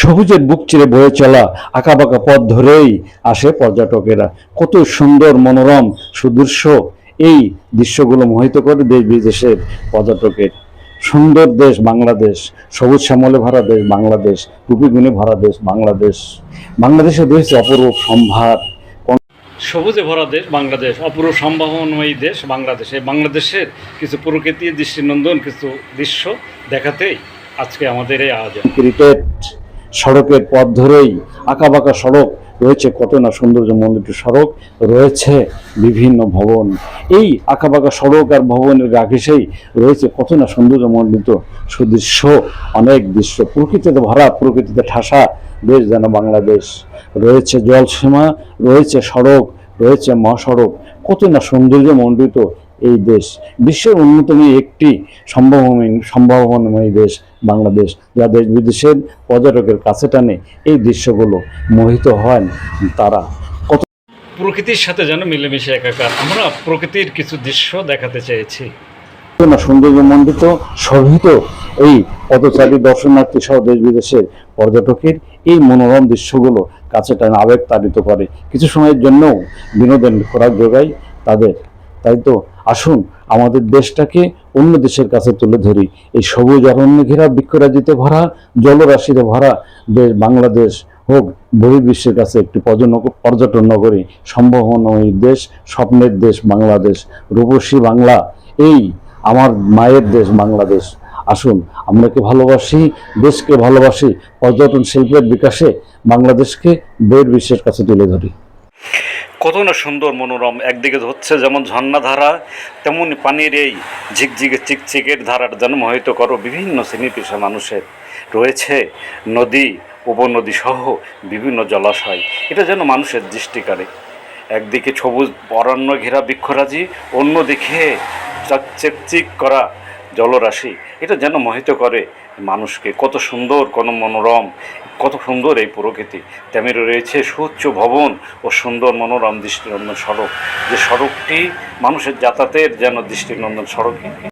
সবুজের বুক চিরে বয়ে চলা আঁকাবাঁকা পথ ধরেই আসে পর্যটকেরা। কত সুন্দর মনোরম সুদৃশ্য এই দৃশ্যগুলো মোহিত করে দেশ বিদেশের পর্যটকের। সুন্দর দেশ বাংলাদেশ সবুজ শ্যামলে ভরা দেশ বাংলাদেশ টুপিগুণে ভরা দেশ বাংলাদেশ। বাংলাদেশের রয়েছে অপরূপ সম্ভার। সবুজে ভরা দেশ বাংলাদেশ অপূর্ব সম্ভাবনাময়ী দেশ বাংলাদেশ। এই বাংলাদেশের কিছু প্রকৃতি দৃষ্টিনন্দন কিছু দৃশ্য দেখাতেই আজকে আমাদের এই আয়োজন। ক্রিকেট সড়কের পথ ধরেই আঁকাবাঁকা সড়ক রয়েছে কত না সৌন্দর্য মন্দির সড়ক রয়েছে, বিভিন্ন ভবন। এই আঁকাবাঁকা সড়ক আর ভবনের গা রয়েছে কত না সৌন্দর্য মণ্ডিত সুদৃশ্য অনেক দৃশ্য। প্রকৃতিতে ভরা, প্রকৃতিতে ঠাসা দেশ যেন বাংলাদেশ। রয়েছে জলসীমা, রয়েছে সড়ক, রয়েছে মহাসড়ক। কত না সৌন্দর্য মণ্ডিত এই দেশ। বিশ্বের অন্যতম একটি সম্ভাবনাময়ী সম্ভাবনাময়ী দেশ বাংলাদেশ যা দেশ বিদেশের পর্যটকের কাছে টানে। এই দৃশ্যগুলো মোহিত হন তারা। কত প্রকৃতির সাথে যেন মিলেমিশে একাকার। আমরা প্রকৃতির কিছু দৃশ্য দেখাতে চেয়েছি। সৌন্দর্যমণ্ডিত শোভিত এই পদচারী দর্শনার্থী সহ দেশ বিদেশের পর্যটকের এই মনোরম দৃশ্যগুলো কাছে টানে আবেগ তাড়িত করে। কিছু সময়ের জন্যও বিনোদন খোরাক যোগায় তাদের। তাই তো আসুন আমাদের দেশটাকে অন্য দেশের কাছে তুলে ধরি। এই সবুজ অরণ্য ঘেরা বৃক্ষরাজিতে ভরা, জলরাশিতে ভরা দেশ বাংলাদেশ হোক, বহির্বিশ্বের কাছে একটি পর্যটন নগরী, সম্ভাবনাময়ী দেশ, স্বপ্নের দেশ বাংলাদেশ, রূপসী বাংলা। এই আমার মায়ের দেশ বাংলাদেশ। আসুন, আমরা কি ভালোবাসি? দেশকে ভালোবাসি? পর্যটন শিল্পের বিকাশে বাংলাদেশকে বহির্বিশ্বের কাছে তুলে ধরি। কত না সুন্দর মনোরম। একদিকে হচ্ছে যেমন ঝর্ণাধারা, তেমনি পানির এই ঝিকঝিকে চিকচিকের ধারার যেন মোহিত করো বিভিন্ন শ্রেণি পেশা মানুষের। রয়েছে নদী উপনদী সহ বিভিন্ন জলাশয়। এটা যেন মানুষের দৃষ্টি কাড়ে একদিকে সবুজ অরণ্য ঘেরা বৃক্ষরাজি, অন্যদিকে চকচকচিক করা জলরাশি, এটা যেন মোহিত করে মানুষকে। কত সুন্দর কোন মনোরম, কত সুন্দর এই প্রকৃতি। তেমনি রয়েছে সুউচ্চ ভবন ও সুন্দর মনোরম দৃষ্টিনন্দন সড়ক যে সড়কটি মানুষের যাতায়াতের যেন দৃষ্টিনন্দন সড়ককে